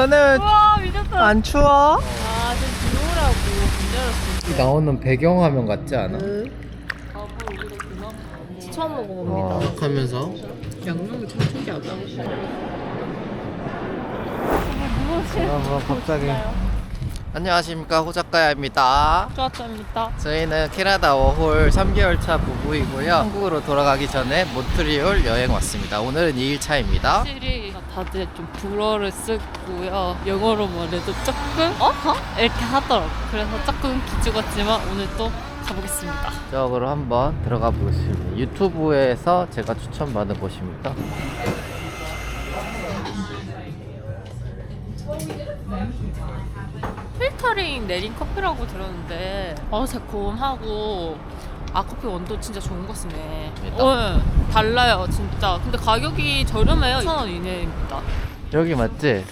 너는 와 미쳤다. 안 추워? 아, 좀 들어오라고 문 열었어. 이 나오는 배경화면 같지 않아? 처음 먹어봅니다. 하면서 양념이 참 특이하다. 뭐 갑자기 안녕하십니까 호작가야입니다 좋았답니다. 저희는 캐나다 워홀 3개월 차 부부이고요 한국으로 돌아가기 전에 몬트리올 여행 왔습니다 오늘은 2일차입니다 확실히 다들 좀 불어를 쓰고요. 영어로 말해도 조금 어? 어? 이렇게 하더라고. 그래서 조금 기죽었지만 오늘 또 가보겠습니다. 저으로 한번 들어가 보겠습니다 유튜브에서 제가 추천받은 곳입니다 필터링 내린 커피라고 들었는데 어 새콤하고 아 커피 원도 진짜 좋은 거 쓰네. 일단. 어, 예. 달라요 진짜. 근데 가격이 저렴해요. 2,000원 이내입니다. 여기 맞지?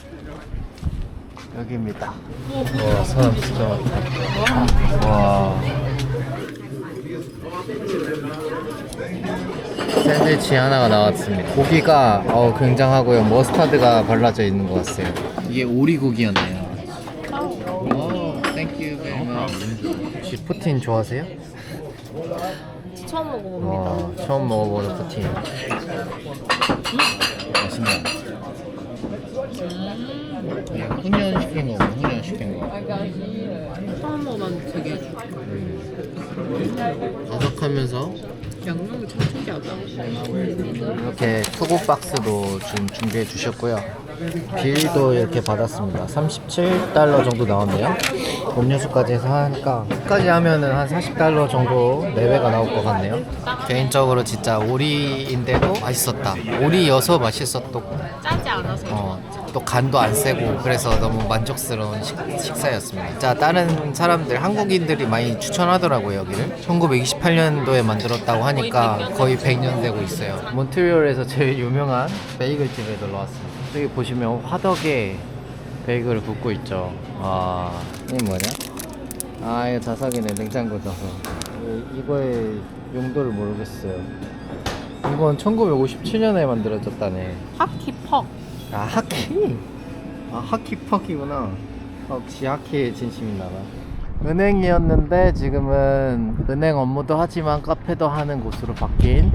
여기입니다 와 사람 진짜 많다 와 샌드위치 하나가 나왔습니다 고기가 어, 굉장하고요 머스타드가 발라져 있는 것 같아요 이게 오리 고기였네요 오, 땡큐 베리 혹시 푸틴 좋아하세요? 처음 먹어봅니다. 와, 처음 먹어보는 푸틴. 맛있네요. 이게 훈연 시킨 거고 훈연 시킨 거. 처음 먹어봤는데 되게 바삭하면서? 양념이 참 특이하다. 이렇게 투고 박스도 지금 준비해 주셨고요. 빌도 이렇게 받았습니다. 37달러 정도 나왔네요. 음료수까지 해서 하니까 끝까지 하면은 한 40달러 정도 내외가 나올 것 같네요. 개인적으로 진짜 오리인데도 맛있었다. 오리여서 맛있었고 짜지 않아서. 어, 또 간도 안 세고 그래서 너무 만족스러운 식, 식사였습니다. 자, 다른 사람들 한국인들이 많이 추천하더라고요 여기를. 1928년도에 만들었다고 하니까 거의 100년 되고 있어요. 몬트리올에서 제일 유명한 베이글 집에 놀러 왔습니다. 여기 보시면 화덕에 베이글을 굽고 있죠. 아, 이게 뭐냐? 아, 이거 자석이네 냉장고 자석. 이- 이거의 용도를 모르겠어요. 이건 1957년에 만들어졌다네. 하키퍽. 아 하키. 아 하키 퍽이구나. 역시 하키의 진심이나봐. 은행이었는데 지금은 은행 업무도 하지만 카페도 하는 곳으로 바뀐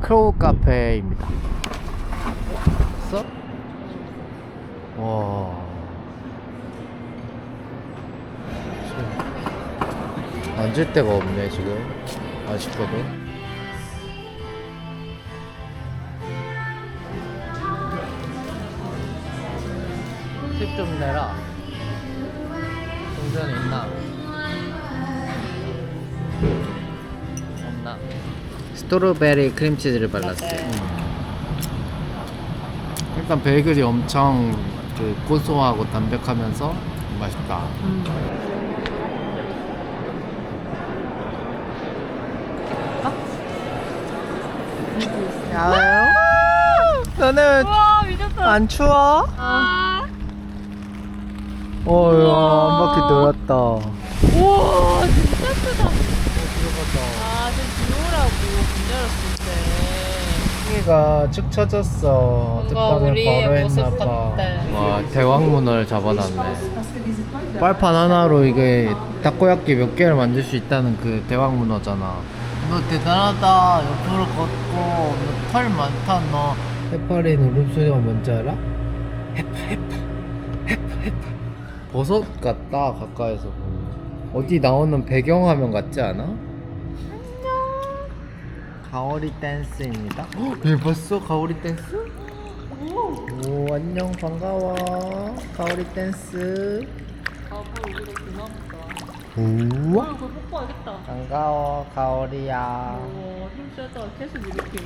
크로우 카페입니다. 봤어? 와 앉을 데가 없네 지금. 아쉽게도 팁 좀 내라. 동전 있나? 없나? 스트로베리 크림치즈를 발랐어요. 일단 베이글이 엄청 그 고소하고 담백하면서 맛있다. 야외요? 너는 와 미쳤다. 안 추워? 아. 어야 한 바퀴 돌았다. 우와 진짜 크다. 아, 좀 들어오라고 문 열었을 때. 여기가 축 처졌어. 뭔가 우리의 모습 했나봐. 와 대왕문어를 잡아놨네. 빨판 하나로 이게 타코야끼 몇 개를 만들 수 있다는 그 대왕문어잖아. 너 대단하다. 옆으로 걷고 너털 많다 너. 해파리는 울음소리가 뭔지 알아? 해파 해파 해파 해파. 버섯 같다 가까이서 보면. 어디 나오는 배경화면 같지 않아? 가오리 댄스입니다. 예 봤어 가오리 댄스? 오 안녕 반가워 가오리 댄스. 아. 우와 아, 그거 뽀뽀하겠다. 반가워 가오리야. 와, 힘 세다. 계속 이렇게.